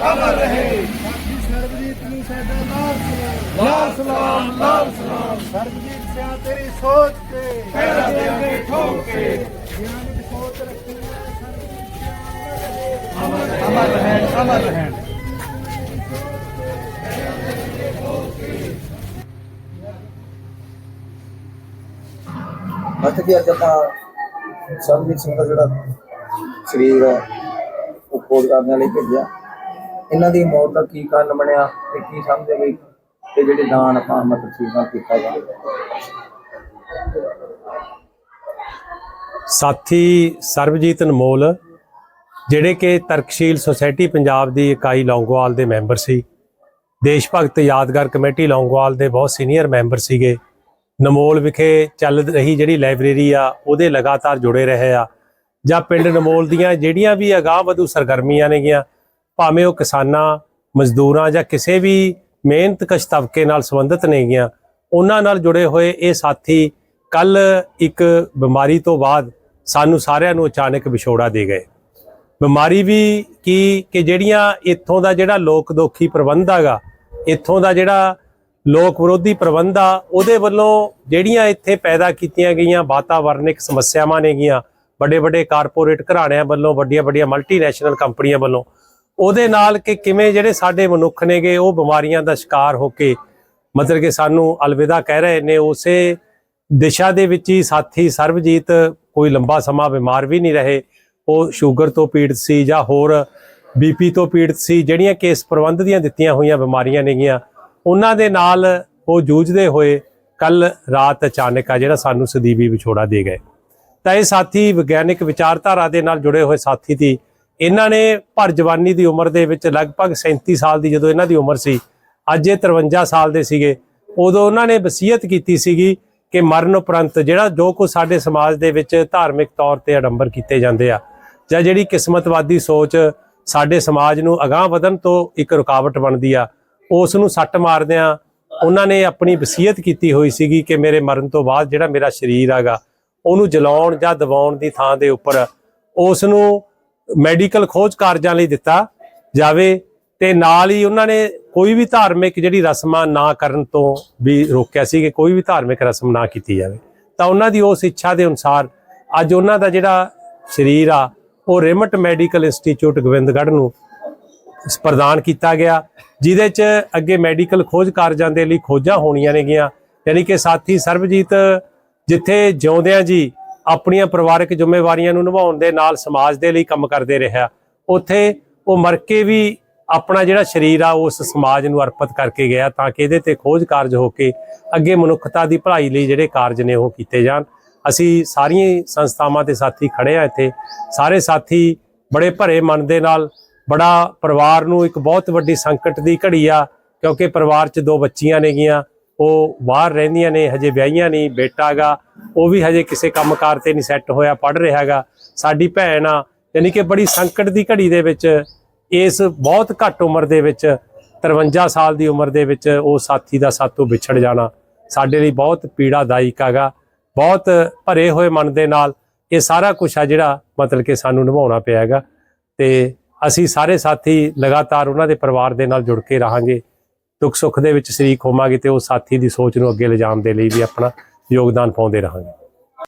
ਅਮਰ ਰਹੇ। ਸਾਥੀ ਸਰਬਜੀਤ ਨੂੰ ਸਾਡਾ ਲਾਲ ਸਲਾਮ ਲਾਲ ਸਲਾਮ ਲਾਲ ਸਲਾਮ ਸਰਬਜੀਤ ਸਿਆ ਤੇਰੀ ਸੋਚ ਤੇ ਪੈਰਾਂ ਦੇ ਕੇ ਜਿਨ੍ਹਾਂ ਅੱਜ ਦੀ ਅੱਜ ਆਪਾਂ ਸਰਬਜੀਤ ਸਿੰਘ ਦਾ ਜਿਹੜਾ ਸਰੀਰ ਹੈ ਉਹ ਖੋਜ ਕਰਨ ਲਈ ਭੇਜਿਆ। ਇਹਨਾਂ ਦੀ ਮੌਤ ਦਾ ਕੀ ਕਾਰਨ ਬਣਿਆ ਤੇ ਕੀ ਸਮਝਦੇ ਵੀ ਤੇ ਜਿਹੜੇ ਦਾਨ ਆਪਾਂ ਮਤਲਬ ਚੀਜ਼ਾਂ ਕੀਤਾ ਗਿਆ ਸਾਥੀ ਸਰਬਜੀਤ ਅਨਮੋਲ, ਜਿਹੜੇ ਕਿ ਤਰਕਸ਼ੀਲ ਸੁਸਾਇਟੀ ਪੰਜਾਬ ਦੀ ਇਕਾਈ ਲੌਂਗੋਵਾਲ ਦੇ ਮੈਂਬਰ ਸੀ, ਦੇਸ਼ ਭਗਤ ਯਾਦਗਾਰ ਕਮੇਟੀ ਲੌਂਗੋਵਾਲ ਦੇ ਬਹੁਤ ਸੀਨੀਅਰ ਮੈਂਬਰ ਸੀਗੇ। ਨਮੋਲ ਵਿਖੇ ਚੱਲ ਰਹੀ ਜਿਹੜੀ ਲਾਇਬ੍ਰੇਰੀ ਆ, ਉਹਦੇ ਲਗਾਤਾਰ ਜੁੜੇ ਰਹੇ ਆ। ਜਾਂ ਪਿੰਡ ਨਮੋਲ ਦੀਆਂ ਜਿਹੜੀਆਂ ਵੀ ਅਗਾਹ ਵਧੂ ਸਰਗਰਮੀਆਂ ਨੇਗੀਆਂ ਭਾਵੇਂ ਉਹ ਕਿਸਾਨਾਂ, ਮਜ਼ਦੂਰਾਂ ਜਾਂ ਕਿਸੇ ਵੀ ਮਿਹਨਤਕਸ਼ ਤਬਕੇ ਨਾਲ ਸੰਬੰਧਿਤ ਨੇਗੀਆਂ ਉਹਨਾਂ ਨਾਲ ਜੁੜੇ ਹੋਏ ਇਹ ਸਾਥੀ ਕੱਲ ਇੱਕ ਬਿਮਾਰੀ ਤੋਂ ਬਾਅਦ ਸਾਨੂੰ ਸਾਰਿਆਂ ਨੂੰ ਅਚਾਨਕ ਵਿਛੋੜਾ ਦੇ ਗਏ। ਬਿਮਾਰੀ ਵੀ ਕੀ ਕਿ ਜਿਹੜੀਆਂ ਇੱਥੋਂ ਦਾ ਜਿਹੜਾ ਲੋਕ ਦੋਖੀ ਪ੍ਰਬੰਧ ਹੈਗਾ, ਇੱਥੋਂ ਦਾ ਜਿਹੜਾ ਲੋਕ ਵਿਰੋਧੀ ਪ੍ਰਬੰਧ ਆ, ਉਹਦੇ ਵੱਲੋਂ ਜਿਹੜੀਆਂ ਇੱਥੇ ਪੈਦਾ ਕੀਤੀਆਂ ਗਈਆਂ ਵਾਤਾਵਰਣਿਕ ਸਮੱਸਿਆਵਾਂ ਨੇਗੀਆਂ ਵੱਡੇ ਵੱਡੇ ਕਾਰਪੋਰੇਟ ਘਰਾਣਿਆਂ ਵੱਲੋਂ ਵੱਡੀਆਂ ਵੱਡੀਆਂ ਮਲਟੀਨੈਸ਼ਨਲ ਕੰਪਨੀਆਂ ਵੱਲੋਂ ਉਹਦੇ ਨਾਲ ਕਿ ਕਿਵੇਂ ਜਿਹੜੇ ਸਾਡੇ ਮਨੁੱਖ ਨੇਗੇ ਉਹ ਬਿਮਾਰੀਆਂ ਦਾ ਸ਼ਿਕਾਰ ਹੋ ਕੇ, ਮਤਲਬ ਕਿ ਸਾਨੂੰ ਅਲਵਿਦਾ ਕਹਿ ਰਹੇ ਨੇ, ਉਸੇ ਦਿਸ਼ਾ ਦੇ ਵਿੱਚ ਹੀ ਸਾਥੀ ਸਰਬਜੀਤ ਕੋਈ ਲੰਬਾ ਸਮਾਂ ਬਿਮਾਰ ਵੀ ਨਹੀਂ ਰਹੇ। ਉਹ ਸ਼ੂਗਰ ਤੋਂ ਪੀੜਤ ਸੀ ਜਾਂ ਹੋਰ ਬੀਪੀ ਤੋਂ ਪੀੜਤ ਸੀ, ਜਿਹੜੀਆਂ ਕਿ ਇਸ ਪ੍ਰਬੰਧ ਦੀਆਂ ਦਿੱਤੀਆਂ ਹੋਈਆਂ ਬਿਮਾਰੀਆਂ ਨੇਗੀਆਂ, ਉਹਨਾਂ ਦੇ ਨਾਲ ਉਹ ਜੂਝਦੇ ਹੋਏ ਕੱਲ ਰਾਤ ਅਚਾਨਕ ਆ ਜਿਹੜਾ ਸਾਨੂੰ ਸਦੀਵੀ ਵਿਛੋੜਾ ਦੇ ਗਏ। ਤਾਂ ਇਹ ਸਾਥੀ ਵਿਗਿਆਨਕ ਵਿਚਾਰਧਾਰਾ ਦੇ ਨਾਲ ਜੁੜੇ ਹੋਏ ਸਾਥੀ ਦੀ ਇਹਨਾਂ ਨੇ ਭਰ ਜਵਾਨੀ ਦੀ ਉਮਰ ਦੇ ਵਿੱਚ ਲਗਭਗ 37 ਸਾਲ ਦੀ ਜਦੋਂ ਇਹਨਾਂ ਦੀ ਉਮਰ ਸੀ, ਅੱਜ ਇਹ 53 ਸਾਲ ਦੇ ਸੀਗੇ। ਉਦੋਂ ਉਹਨਾਂ ਨੇ ਵਸੀਅਤ ਕੀਤੀ ਸੀਗੀ ਕਿ ਮਰਨ ਉਪਰੰਤ ਜਿਹੜਾ ਜੋ ਕੁਝ ਸਾਡੇ ਸਮਾਜ ਦੇ ਵਿੱਚ ਧਾਰਮਿਕ ਤੌਰ ਤੇ ਅਡੰਬਰ ਕੀਤੇ ਜਾਂਦੇ ਆ, ਜਾਂ ਜਿਹੜੀ ਕਿਸਮਤਵਾਦੀ ਸੋਚ ਸਾਡੇ ਸਮਾਜ ਨੂੰ ਅਗਾਹ ਵਧਣ ਤੋਂ ਇੱਕ ਰੁਕਾਵਟ ਬਣਦੀ ਆ, ਉਸ ਨੂੰ ਸੱਟ ਮਾਰਦਿਆਂ ਉਹਨਾਂ ਨੇ ਆਪਣੀ ਵਸੀਅਤ ਕੀਤੀ ਹੋਈ ਸੀਗੀ ਕਿ ਮੇਰੇ ਮਰਨ ਤੋਂ ਬਾਅਦ ਜਿਹੜਾ ਮੇਰਾ ਸਰੀਰ ਹੈਗਾ, ਉਹਨੂੰ ਜਲਾਉਣ ਜਾਂ ਦਬਾਉਣ ਦੀ ਥਾਂ ਦੇ ਉੱਪਰ ਉਸ ਨੂੰ ਮੈਡੀਕਲ ਖੋਜ ਕਾਰਜਾਂ ਲਈ ਦਿੱਤਾ ਜਾਵੇ ਤੇ ਨਾਲ ਹੀ ਉਹਨਾਂ ਨੇ ਕੋਈ ਵੀ ਧਾਰਮਿਕ ਜਿਹੜੀ ਰਸਮਾਂ ਨਾ ਕਰਨ ਤੋਂ ਵੀ ਰੋਕਿਆ ਸੀ ਕਿ ਕੋਈ ਵੀ ਧਾਰਮਿਕ ਰਸਮ ਨਾ ਕੀਤੀ ਜਾਵੇ। ਤਾਂ ਉਹਨਾਂ ਦੀ ਉਸ ਇੱਛਾ ਦੇ ਅਨੁਸਾਰ ਅੱਜ ਉਹਨਾਂ ਦਾ ਜਿਹੜਾ ਸਰੀਰ ਆ, ਉਹ ਰਿਮਟ ਮੈਡੀਕਲ ਇੰਸਟੀਚਿਊਟ ਗੋਬਿੰਦਗੜ੍ਹ ਨੂੰ ਪ੍ਰਦਾਨ ਕੀਤਾ ਗਿਆ, ਜਿਹਦੇ ਚ ਅੱਗੇ ਮੈਡੀਕਲ ਖੋਜ ਕਾਰਜਾਂ ਦੇ ਲਈ ਖੋਜਾਂ ਹੋਣੀਆਂ ਨੇਗੀਆਂ। ਯਾਨੀ ਕਿ ਸਾਥੀ ਸਰਬਜੀਤ ਜਿੱਥੇ ਜਿਉਂਦਿਆਂ ਜੀ ਆਪਣੀਆਂ ਪਰਿਵਾਰਕ ਜ਼ਿੰਮੇਵਾਰੀਆਂ ਨੂੰ ਨਿਭਾਉਣ ਦੇ ਨਾਲ ਸਮਾਜ ਦੇ ਲਈ ਕੰਮ ਕਰਦੇ ਰਿਹਾ। ਉੱਥੇ ਉਹ ਮਰ ਕੇ ਵੀ ਆਪਣਾ ਜਿਹੜਾ ਸਰੀਰ ਆ, ਉਸ ਸਮਾਜ ਨੂੰ ਅਰਪਿਤ ਕਰਕੇ ਗਿਆ ਤਾਂ ਕਿ ਇਹਦੇ ਤੇ ਖੋਜ ਕਾਰਜ ਹੋ ਕੇ ਅੱਗੇ ਮਨੁੱਖਤਾ ਦੀ ਭਲਾਈ ਲਈ ਜਿਹੜੇ ਕਾਰਜ ਨੇ ਉਹ ਕੀਤੇ ਜਾਣ। ਅਸੀਂ ਸਾਰੀਆਂ ਸੰਸਥਾਵਾਂ ਤੇ ਸਾਥੀ ਖੜੇ ਆ ਇੱਥੇ। ਸਾਰੇ ਸਾਥੀ ਬੜੇ ਭਰੇ ਮਨ ਦੇ ਨਾਲ, ਬੜਾ ਪਰਿਵਾਰ ਨੂੰ ਇੱਕ ਬਹੁਤ ਵੱਡੀ ਸੰਕਟ ਦੀ ਘੜੀ ਆ, ਕਿਉਂਕਿ ਪਰਿਵਾਰ 'ਚ ਦੋ ਬੱਚੀਆਂ ਨੇਗੀਆਂ। ਉਹ ਬਾਹਰ ਰਹਿੰਦੀਆਂ ਨੇ, ਹਜੇ ਵਿਆਹੀਆਂ ਨਹੀਂ, ਬੇਟਾ ਗਾ ਉਹ ਵੀ ਹਜੇ ਕਿਸੇ ਕੰਮਕਾਰ ਤੇ ਨਹੀਂ ਸੈੱਟ ਹੋਇਆ ਪੜ ਰਿਹਾਗਾ ਸਾਡੀ ਭੈਣ ਆ, ਯਾਨੀ ਕਿ ਬੜੀ ਸੰਕਟ ਦੀ ਘੜੀ ਦੇ ਵਿੱਚ, ਇਸ ਬਹੁਤ ਘੱਟ ਉਮਰ ਦੇ ਵਿੱਚ 53 ਸਾਲ ਦੀ ਉਮਰ ਦੇ ਵਿੱਚ ਉਹ ਸਾਥੀ ਦਾ ਸਾਥੋਂ ਵਿਛੜ ਜਾਣਾ, ਸਾਡੇ ਲਈ ਬਹੁਤ ਪੀੜਾਦਾਇਕ ਹੈਗਾ। ਬਹੁਤ ਭਰੇ ਹੋਏ ਮਨ ਦੇ ਨਾਲ ਇਹ ਸਾਰਾ ਕੁਝ ਆ ਜਿਹੜਾ ਮਤਲਬ ਕਿ ਸਾਨੂੰ ਨਿਭਾਉਣਾ ਪਿਆ ਹੈਗਾ। ਤੇ ਅਸੀਂ ਸਾਰੇ ਸਾਥੀ ਲਗਾਤਾਰ ਉਹਨਾਂ ਦੇ ਪਰਿਵਾਰ ਦੇ ਨਾਲ ਜੁੜ ਕੇ ਰਹਾਂਗੇ। ਦੁੱਖ ਸੁੱਖ ਦੇ ਵਿੱਚ ਸ਼ਰੀਕ ਹੋਵਾਂਗੇ ਤੇ ਉਹ ਸਾਥੀ ਦੀ ਸੋਚ ਨੂੰ ਅੱਗੇ ਲਿਜਾਣ ਦੇ ਲਈ ਵੀ ਆਪਣਾ ਯੋਗਦਾਨ ਪਾਉਂਦੇ ਰਹਾਂਗੇ।